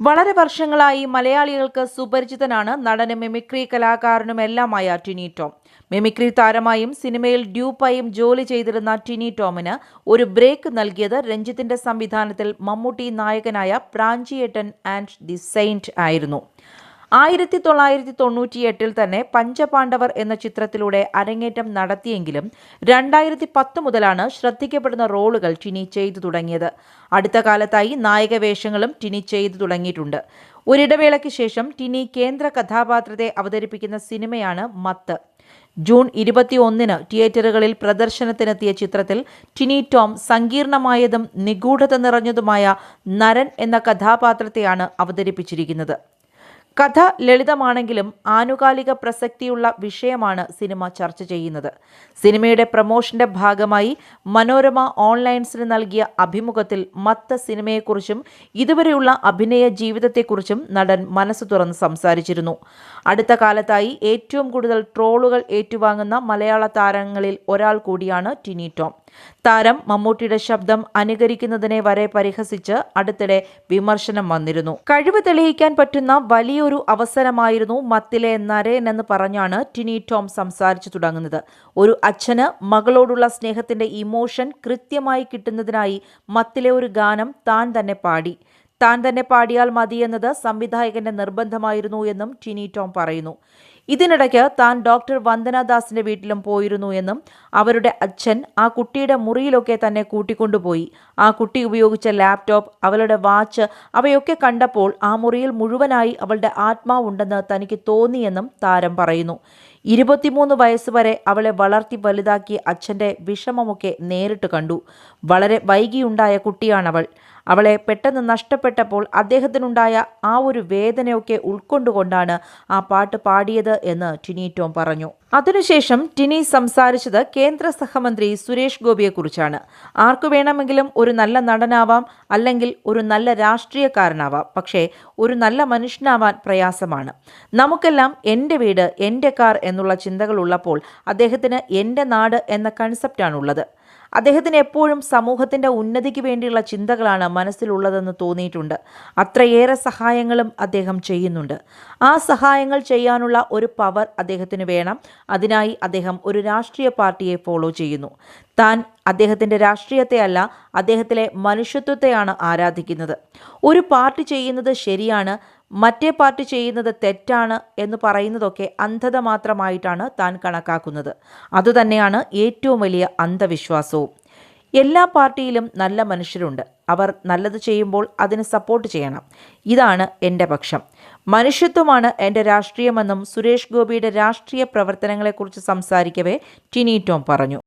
വളരെ വർഷങ്ങളായി മലയാളികൾക്ക് സുപരിചിതനാണ് നടനും മിമിക്രി കലാകാരനുമെല്ലാമായ ടിനി ടോം. മിമിക്രി താരമായും സിനിമയിൽ ഡ്യൂപ്പായും ജോലി ചെയ്തിരുന്ന ടിനി ടോമിന് ഒരു ബ്രേക്ക് നൽകിയത് രഞ്ജിത്തിന്റെ സംവിധാനത്തിൽ മമ്മൂട്ടി നായകനായ പ്രാഞ്ചിയേട്ടൻ ആൻഡ് ദി സെയിന്റ് ആയിരുന്നു. ആയിരത്തി തൊള്ളായിരത്തി തൊണ്ണൂറ്റിയെട്ടിൽ തന്നെ പഞ്ചപാണ്ഡവർ എന്ന ചിത്രത്തിലൂടെ അരങ്ങേറ്റം നടത്തിയെങ്കിലും രണ്ടായിരത്തി പത്ത് മുതലാണ് ശ്രദ്ധിക്കപ്പെടുന്ന റോളുകൾ ടിനി ചെയ്തു തുടങ്ങിയത്. അടുത്ത കാലത്തായി നായകവേഷങ്ങളും ടിനി ചെയ്തു തുടങ്ങിയിട്ടുണ്ട്. ഒരിടവേളയ്ക്ക് ശേഷം ടിനി കേന്ദ്ര കഥാപാത്രത്തെ അവതരിപ്പിക്കുന്ന സിനിമയാണ് മത്ത്. ജൂൺ ഇരുപത്തിയൊന്നിന് തിയേറ്ററുകളിൽ പ്രദർശനത്തിനെത്തിയ ചിത്രത്തിൽ ടിനി ടോം സങ്കീർണമായതും നിഗൂഢത നിറഞ്ഞതുമായ നരൻ എന്ന കഥാപാത്രത്തെയാണ് അവതരിപ്പിച്ചിരിക്കുന്നത്. കഥ ലളിതമാണെങ്കിലും ആനുകാലിക പ്രസക്തിയുള്ള വിഷയമാണ് സിനിമ ചർച്ച ചെയ്യുന്നത്. സിനിമയുടെ പ്രമോഷന്റെ ഭാഗമായി മനോരമ ഓൺലൈൻസിന് നൽകിയ അഭിമുഖത്തിൽ മത്ത സിനിമയെക്കുറിച്ചും ഇതുവരെയുള്ള അഭിനയ ജീവിതത്തെക്കുറിച്ചും നടൻ മനസ്സ് തുറന്ന് സംസാരിച്ചിരുന്നു. അടുത്ത കാലത്തായി ഏറ്റവും കൂടുതൽ ട്രോളുകൾ ഏറ്റുവാങ്ങുന്ന മലയാള താരങ്ങളിൽ ഒരാൾ കൂടിയാണ് ടിനി ടോം. താരം മമ്മൂട്ടിയുടെ ശബ്ദം അനുകരിക്കുന്നതിനെ വരെ പരിഹസിച്ച് അടുത്തിടെ വിമർശനം വന്നിരുന്നു. കഴിവ് തെളിയിക്കാൻ പറ്റുന്ന വലിയൊരു അവസരമായിരുന്നു മത്തിലെ നരേൻ എന്ന് പറഞ്ഞാണ് ടിനി ടോം സംസാരിച്ചു തുടങ്ങുന്നത്. ഒരു അച്ഛന് മകളോടുള്ള സ്നേഹത്തിന്റെ ഇമോഷൻ കൃത്യമായി കിട്ടുന്നതിനായി മത്തിലെ ഒരു ഗാനം താൻ തന്നെ പാടി. താൻ തന്നെ പാടിയാൽ മതിയെന്നത് സംവിധായകന്റെ നിർബന്ധമായിരുന്നു എന്നും ടിനി ടോം പറയുന്നു. ഇതിനിടയ്ക്ക് താൻ ഡോക്ടർ വന്ദനാദാസിന്റെ വീട്ടിലും പോയിരുന്നു എന്നും അവരുടെ അച്ഛൻ ആ കുട്ടിയുടെ മുറിയിലൊക്കെ തന്നെ കൂട്ടിക്കൊണ്ടുപോയി. ആ കുട്ടി ഉപയോഗിച്ച ലാപ്ടോപ്പ് അവളുടെ വാച്ച് അവയൊക്കെ കണ്ടപ്പോൾ ആ മുറിയിൽ മുഴുവനായി അവളുടെ ആത്മാവുണ്ടെന്ന് തനിക്ക് തോന്നിയെന്നും താരം പറയുന്നു. ഇരുപത്തിമൂന്ന് വയസ്സുവരെ അവളെ വളർത്തി വലുതാക്കിയ അച്ഛന്റെ വിഷമമൊക്കെ നേരിട്ട് കണ്ടു. വളരെ വൈകിയുണ്ടായ കുട്ടിയാണവൾ. അവളെ പെട്ടെന്ന് നഷ്ടപ്പെട്ടപ്പോൾ അദ്ദേഹത്തിനുണ്ടായ ആ ഒരു വേദനയൊക്കെ ഉൾക്കൊണ്ടുകൊണ്ടാണ് ആ പാട്ട് പാടിയത് എന്ന് ടിനി ടോം പറഞ്ഞു. അതിനുശേഷം ടിനി സംസാരിച്ചത് കേന്ദ്ര സഹമന്ത്രി സുരേഷ് ഗോപിയെക്കുറിച്ചാണ് ആർക്കു വേണമെങ്കിലും ഒരു നല്ല നടനാവാം അല്ലെങ്കിൽ ഒരു നല്ല രാഷ്ട്രീയക്കാരനാവാം. പക്ഷേ ഒരു നല്ല മനുഷ്യനാവാൻ പ്രയാസമാണ്. നമുക്കെല്ലാം എന്റെ വീട് എന്റെ കാർ എന്നുള്ള ചിന്തകൾ ഉള്ളപ്പോൾ അദ്ദേഹത്തിന് എന്റെ നാട് എന്ന കൺസെപ്റ്റാണുള്ളത് അദ്ദേഹത്തിന് എപ്പോഴും സമൂഹത്തിന്റെ ഉന്നതിക്ക് വേണ്ടിയുള്ള ചിന്തകളാണ് മനസ്സിലുള്ളതെന്ന് തോന്നിയിട്ടുണ്ട്. അത്രയേറെ സഹായങ്ങളും അദ്ദേഹം ചെയ്യുന്നുണ്ട്. ആ സഹായങ്ങൾ ചെയ്യാനുള്ള ഒരു പവർ അദ്ദേഹത്തിന് വേണം. അതിനായി അദ്ദേഹം ഒരു രാഷ്ട്രീയ പാർട്ടിയെ ഫോളോ ചെയ്യുന്നു. താൻ അദ്ദേഹത്തിന്റെ രാഷ്ട്രീയത്തെ അല്ല അദ്ദേഹത്തിലെ മനുഷ്യത്വത്തെയാണ് ആരാധിക്കുന്നത്. ഒരു പാർട്ടി ചെയ്യുന്നത് ശരിയാണ് മറ്റേ പാർട്ടി ചെയ്യുന്നത് തെറ്റാണ് എന്ന് പറയുന്നതൊക്കെ അന്ധത മാത്രമായിട്ടാണ് താൻ കണക്കാക്കുന്നത്. അതുതന്നെയാണ് ഏറ്റവും വലിയ അന്ധവിശ്വാസവും. എല്ലാ പാർട്ടിയിലും നല്ല മനുഷ്യരുണ്ട്. അവർ നല്ലത് ചെയ്യുമ്പോൾ അതിന് സപ്പോർട്ട് ചെയ്യണം. ഇതാണ് എന്റെ പക്ഷം. മനുഷ്യത്വമാണ് എന്റെ രാഷ്ട്രീയമെന്നും സുരേഷ് ഗോപിയുടെ രാഷ്ട്രീയ പ്രവർത്തനങ്ങളെക്കുറിച്ച് സംസാരിക്കവേ ടിനി ടോം പറഞ്ഞു.